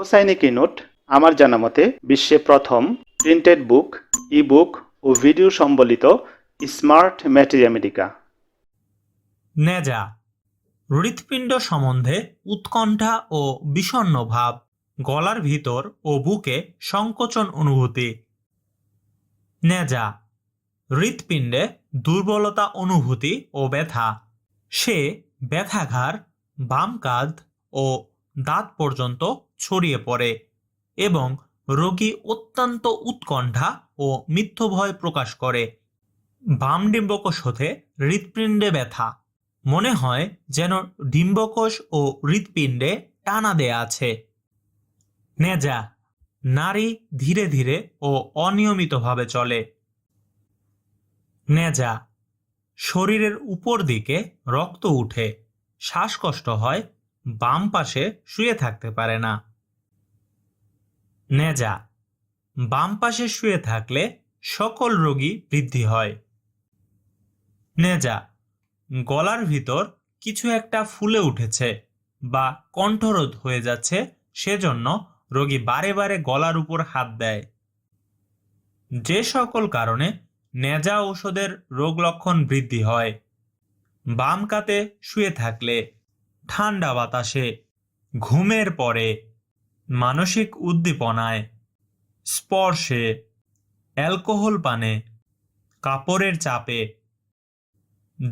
হোসাইনিকি note আমার জানা মতে বিশ্বে প্রথম প্রিন্টেড বুক ই বুক ও ভিডিও সম্বলিত স্মার্ট ম্যাটেরিয়ামেডিকা নেজা, হৃৎপিণ্ড সম্বন্ধে উৎকণ্ঠা ও বিষণ্ণ ভাব, গলার ভিতর ও বুকে সংকোচন অনুভূতি। নেজা, হৃৎপিণ্ডে দুর্বলতা অনুভূতি ও ব্যথা। সে ব্যথাঘার বাম কাঁধ ও দাঁত পর্যন্ত ছড়িয়ে পড়ে এবং রোগী অত্যন্ত উৎকণ্ঠা ও মিথ্য ভয় প্রকাশ করে। বাম ডিম্বকোষ হতে হৃৎপিণ্ডে ব্যথা। মনে হয় যেন ডিম্বকোষ ও হৃৎপিণ্ডে টানা দেয়া আছে। নেজা, নারী ধীরে ধীরে ও অনিয়মিতভাবে চলে। নেজা, শরীরের উপর দিকে রক্ত উঠে। শ্বাসকষ্ট হয়, বাম পাশে শুয়ে থাকতে পারে না। নেজা বাম পাশে শুয়ে থাকলে সকল রোগী বৃদ্ধি হয়। নেজা গলার ভিতর কিছু একটা ফুলে উঠেছে বা কণ্ঠরোধ হয়ে যাচ্ছে, সেজন্য রোগী বারে বারে গলার উপর হাত দেয়। যে সকল কারণে নেজা ঔষধের রোগ লক্ষণ বৃদ্ধি হয়। বাম কাতে শুয়ে থাকলে ঠান্ডা বাতাসে, ঘুমের পরে মানসিক উদ্দীপনায়, স্পর্শে, অ্যালকোহল পানে, কাপড়ের চাপে,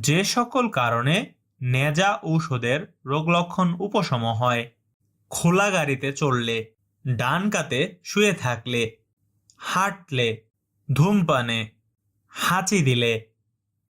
যে সকল কারণে নেজা ঔষধের রোগলক্ষণ উপশম হয়। খোলা গাড়িতে চললে ডান কাতে শুয়ে থাকলে, হাঁটলে, ধূমপানে, হাঁচি দিলে